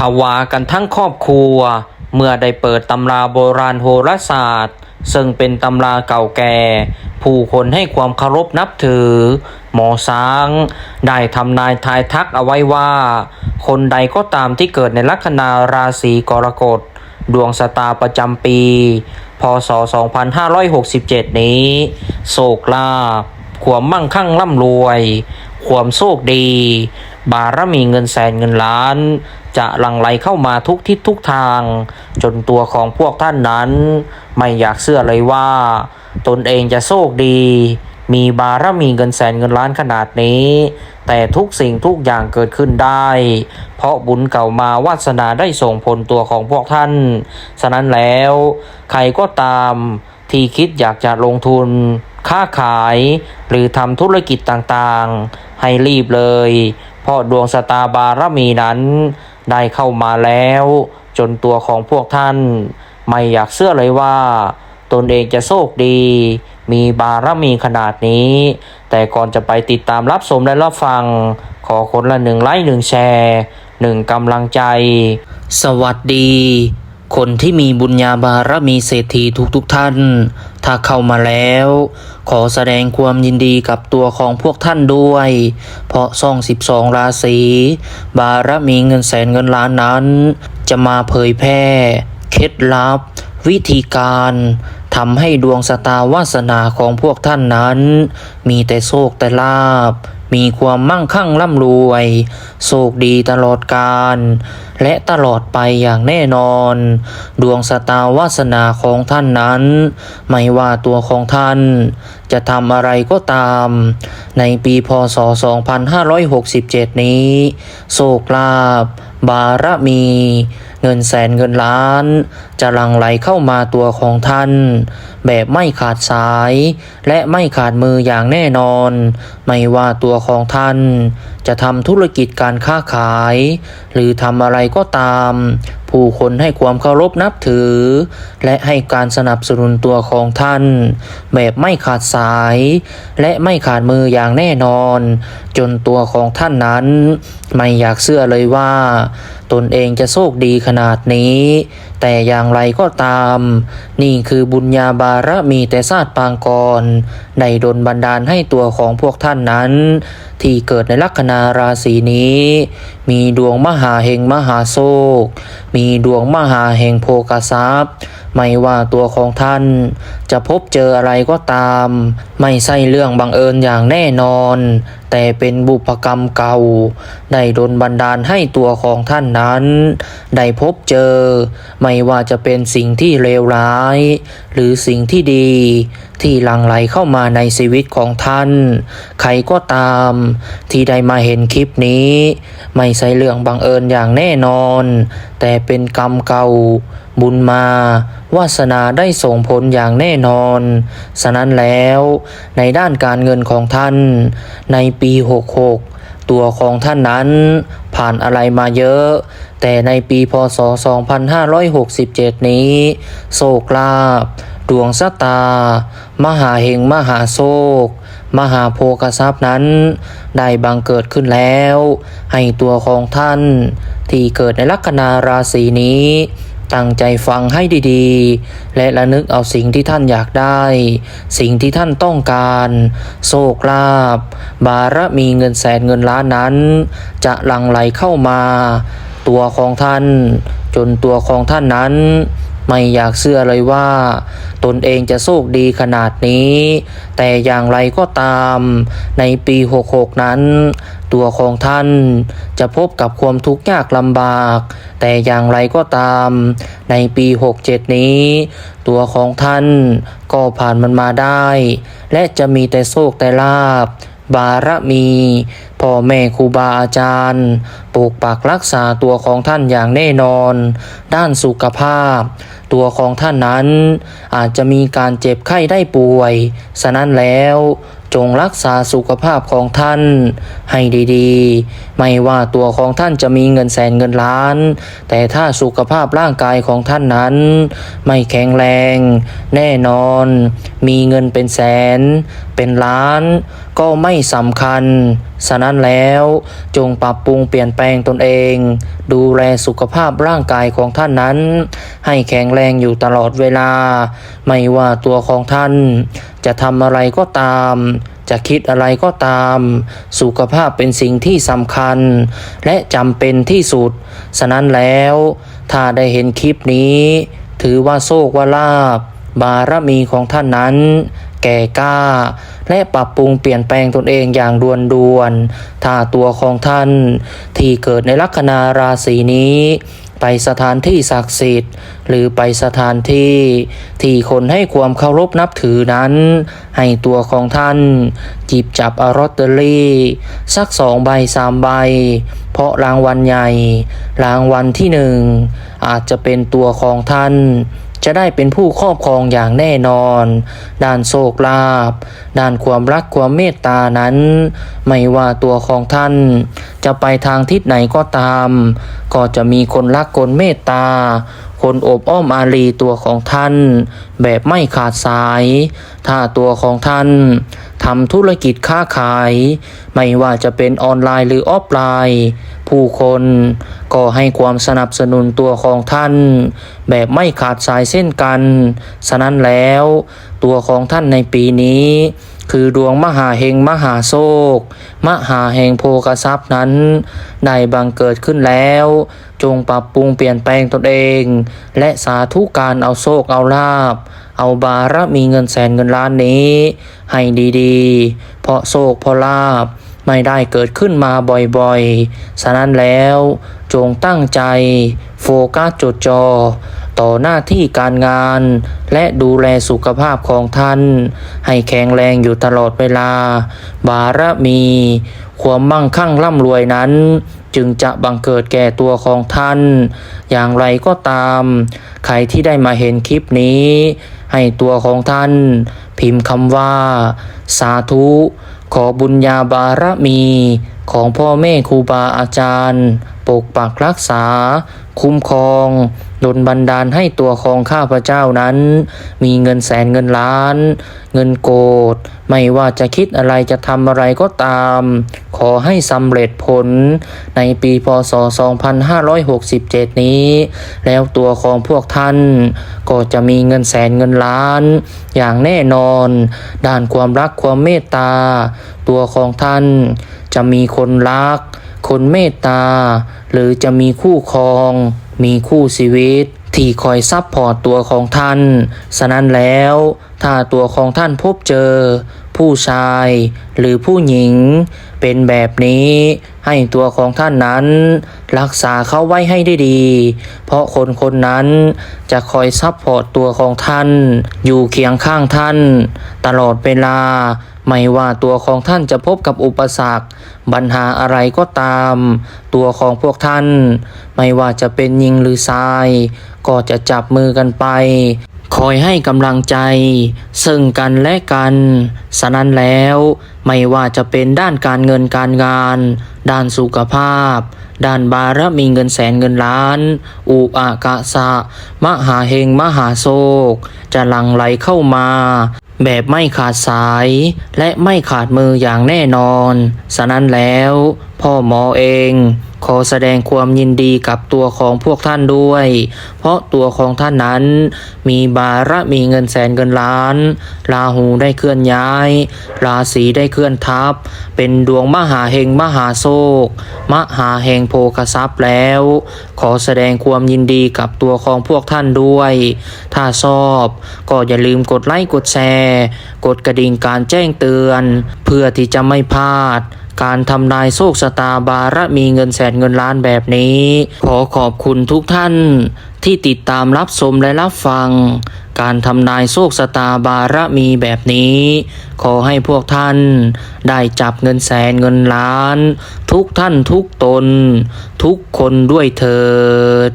ภาวะกันทั้งครอบครัว เมื่อได้เปิดตำราโบราณโหราศาสตร์ ซึ่งเป็นตำราเก่าแก่ ผู้คนให้ความเคารพนับถือ หมอช้าง ได้ทำนายทายทักเอาไว้ว่า คนใดก็ตามที่เกิดในลัคนาราศีกรกฎดวงชะตาประจำปี พศ 2567 นี้ โศกลาภความมั่งคั่งร่ำรวย ความโชคดี บารมีเงินแสนเงินล้าน จะหลั่งไหลเข้ามาทุกทิศทุกทาง จนตัวของพวกท่านนั้น ไม่อยากเชื่อเลยว่า ตนเองจะโชคดี มีบารมีเงินแสนเงินล้านขนาดนี้ แต่ทุกสิ่งทุกอย่างเกิดขึ้นได้ เพราะบุญเก่ามาวาสนาได้ส่งผลตัวของพวกท่าน ฉะนั้นแล้วใครก็ตามที่คิดอยากจะลงทุนค้าขายหรือทำธุรกิจต่างๆ ให้รีบเลย เพราะดวงสตาบารมีนั้น ได้เข้ามาแล้ว จนตัวของพวกท่าน ไม่อยากเชื่อเลยว่า ตนเองจะโชคดี มีบารมีขนาดนี้ แต่ก่อนจะไปติดตามรับชมและรับฟัง ขอคนละหนึ่งไลค์หนึ่งแชร์หนึ่งกำลังใจ สวัสดี คนที่มีบุญญาบารมีเศรษฐีทุกๆทท่าน ถ้าเข้ามาแล้ว ขอแสดงความยินดีกับตัวของพวกท่านด้วย เพราะซ่องสิบสองราศีบารมีเงินแสนเงินล้านนั้น จะมาเผยแพร่ เคล็ดลับ วิธีการทำให้ดวงสตาวาสนาของพวกท่านนั้น มีแต่โชคแต่ลาบ มีความมั่งคั่งร่ำรวย โชคดีตลอดกาลและตลอดไปอย่างแน่นอน ดวงสตาวาสนาของท่านนั้น ไม่ว่าตัวของท่าน จะทำอะไรก็ตาม ในปีพศ 2567 นี้ โชคลาภบารมี เงินแสนเงินล้าน จะหลั่งไหลเข้ามาตัวของท่าน แบบไม่ขาดสาย และไม่ขาดมืออย่างแน่นอน ไม่ว่าตัวของท่าน จะทำธุรกิจการค้าขาย หรือทำอะไรก็ตาม ผู้คนให้ความเคารพนับถือ และให้การสนับสนุนตัวของท่าน แบบไม่ขาดสาย และไม่ขาดมืออย่างแน่นอน จนตัวของท่านนั้น ไม่อยากเชื่อเลยว่า ตนเองจะโชคดีขนาดนี้ แต่อย่างไรก็ตาม นี่คือบุญญาบารมีแต่ศาตปางก่อน ในดลบันดาลให้ตัวของพวกท่านนั้น ที่เกิดในลัคนาราศีนี้ มีดวงมหาเฮงมหาโชค มีดวงมหาเฮงโภกทรัพย์ ไม่ว่าตัวของท่าน จะพบเจออะไรก็ตาม ไม่ใช่เรื่องบังเอิญอย่างแน่นอน แต่เป็นบุพกรรมเก่า ได้ดลบันดาลให้ตัวของท่านนั้น ได้พบเจอ ไม่ว่าจะเป็นสิ่งที่เลวร้าย หรือสิ่งที่ดี ที่หลั่งไหลเข้ามาในชีวิตของท่าน ใครก็ตาม ที่ได้มาเห็นคลิปนี้ ไม่ใช่เรื่องบังเอิญอย่างแน่นอน แต่เป็นกรรมเก่า บุญมาวาสนาได้ส่งผลอย่างแน่นอน ฉะนั้นแล้วในด้านการเงินของท่าน ในปี 66 ตัวของท่านนั้นผ่านอะไรมาเยอะ แต่ในปีพศ 2567 นี้โศกลาภดวงสตา มหาเฮงมหาโศกมหาโภคทรัพย์นั้น ได้บังเกิดขึ้นแล้ว ให้ตัวของท่าน ที่เกิดในลัคนาราศีนี้ ตั้งใจฟังให้ดีๆ และระนึกเอาสิ่งที่ท่านอยากได้ สิ่งที่ท่านต้องการ โชคลาภบารมีเงินแสนเงินล้านนั้น จะหลั่งไหลเข้ามา ตัวของท่าน จนตัวของท่านนั้น ไม่อยากเชื่อเลยว่า ตนเองจะโชคดีขนาดนี้ แต่อย่างไรก็ตาม ในปี 66 นั้น ตัวของท่านจะพบกับความทุกข์ยากลำบาก แต่อย่างไรก็ตาม ในปี 67 นี้ ตัวของท่านก็ผ่านมันมาได้ และจะมีแต่โชคแต่ลาบบารมีพ่อแม่ครูบาอาจารย์ปกปักรักษาตัวของท่านอย่างแน่นอน ด้านสุขภาพ ตัวของท่านนั้น อาจจะมีการเจ็บไข้ได้ป่วย ฉะนั้นแล้วจงรักษาสุขภาพของท่าน ให้ดีๆ ไม่ว่าตัวของท่านจะมีเงินแสนเงินล้าน แต่ถ้าสุขภาพร่างกายของท่านนั้น ไม่แข็งแรง แน่นอน มีเงินเป็นแสน เป็นล้านก็ไม่สำคัญ ฉะนั้นแล้วจงปรับปรุงเปลี่ยนแปลงตนเอง ดูแลสุขภาพร่างกายของท่านนั้น ให้แข็งแรงอยู่ตลอดเวลา ไม่ว่าตัวของท่าน จะทำอะไรก็ตาม จะคิดอะไรก็ตาม สุขภาพเป็นสิ่งที่สำคัญ และจำเป็นที่สุด ฉะนั้นแล้ว ถ้าได้เห็นคลิปนี้ ถือว่าโชคว่าลาบบารมีของท่านนั้น แก่กล้า และปรับปรุงเปลี่ยนแปลงตนเองอย่างด่วนด่วนๆถ้าตัวของท่าน ที่เกิดในลัคนาราศีนี้ไปสถานที่ศักดิ์สิทธิ์ หรือไปสถานที่ที่คนให้ความเคารพนับถือนั้น ให้ตัวของท่าน จิบจับอาลอตเตอรี่ สักสองใบสามใบ เพราะรางวัลใหญ่ รางวัลที่หนึ่งอาจจะเป็นตัวของท่าน จะได้เป็นผู้ครอบครองอย่างแน่นอน ด้านโชคลาภด้านความรักความเมตตานั้น ไม่ว่าตัวของท่าน จะไปทางทิศไหนก็ตาม ก็จะมีคนรักคนเมตตา คนโอบอ้อมอารีตัวของท่าน แบบไม่ขาดสาย ถ้าตัวของท่านำธุรกิจค้าขาย ไม่ว่าจะเป็นออนไลน์หรือออฟไลน์ ผู้คนก็ให้ความสนับสนุนตัวของท่าน แบบไม่ขาดสายเส้นกัน ฉะนั้นแล้ว ตัวของท่านในปีนี้คือดวงมหาเฮงมหาโศกมหาแห่งโภกทรัพย์นั้น ได้บังเกิดขึ้นแล้ว จงปรับปรุงเปลี่ยนแปลงตนเอง และสาธุการเอาโชคเอาลาบ เอาบารมีเงินแสนเงินล้านนี้ ให้ดีๆ เพราะโชคเพราะลาบไม่ได้เกิดขึ้นมาบ่อยๆ ฉะนั้นแล้วจงตั้งใจ โฟกัสจดจอ ต่อหน้าที่การงาน และดูแลสุขภาพของท่าน ให้แข็งแรงอยู่ตลอดเวลา บารมี ความมั่งคั่งร่ำรวยนั้น จึงจะบังเกิดแก่ตัวของท่าน อย่างไรก็ตาม ใครที่ได้มาเห็นคลิปนี้ ให้ตัวของท่าน พิมพ์คำว่า สาธุ ขอบุญญาบารมี ของพ่อแม่ครูบาอาจารย์ ปกปักรักษา คุ้มครองดลบันดาลให้ตัวของข้าพเจ้านั้น มีเงินแสนเงินล้าน เงินโกดไม่ว่าจะคิดอะไรจะทำอะไรก็ตาม ขอให้สำเร็จผลในปีพศ 2567 นี้ แล้วตัวของพวกท่าน ก็จะมีเงินแสนเงินล้าน อย่างแน่นอน ด้านความรักความเมตตา ตัวของท่านจะมีคนรัก คนเมตตา หรือจะมีคู่ครอง มีคู่ชีวิต ที่คอยซับพอร์ตตัวของท่าน ฉะนั้นแล้ว ถ้าตัวของท่านพบเจอ ผู้ชายหรือผู้หญิง เป็นแบบนี้ ให้ตัวของท่านนั้น รักษาเขาไว้ให้ได้ดี เพราะคนคนนั้นจะคอยซับพอร์ตตัวของท่าน อยู่เคียงข้างท่าน ตลอดเวลา ไม่ว่าตัวของท่านจะพบกับอุปสรรคปัญหาอะไรก็ตาม ตัวของพวกท่าน ไม่ว่าจะเป็นยิงหรือทราย ก็จะจับมือกันไป คอยให้กำลังใจ ซึ่งกันและกัน ฉะนั้นแล้ว ไม่ว่าจะเป็นด้านการเงินการงาน ด้านสุขภาพด้านบารมีเงินแสนเงินล้าน อุอากะสะ มหาเฮงมหาโศก จะหลั่งไหลเข้ามา แบบไม่ขาดสาย และไม่ขาดมืออย่างแน่นอน ฉะนั้นแล้ว พ่อหมอเอง ขอแสดงความยินดีกับตัวของพวกท่านด้วย เพราะตัวของท่านนั้นมีบารมีเงินแสนเงินล้าน ราหูได้เคลื่อนย้าย ราศีได้เคลื่อนทับ เป็นดวงมหาเฮงมหาโศกมหาแห่งโภคทรัพย์แล้ว ขอแสดงความยินดีกับตัวของพวกท่านด้วย ถ้าชอบก็อย่าลืมกดไลค์กดแชร์ กดกระดิ่งการแจ้งเตือน เพื่อที่จะไม่พลาด การทำนายโชคชะตาบารมีเงินแสนเงินล้านแบบนี้ ขอขอบคุณทุกท่านที่ติดตามรับชมและรับฟัง การทำนายโชคชะตาบารมีแบบนี้ ขอให้พวกท่านได้จับเงินแสนเงินล้าน ทุกท่านทุกตน ทุกคนด้วยเถิด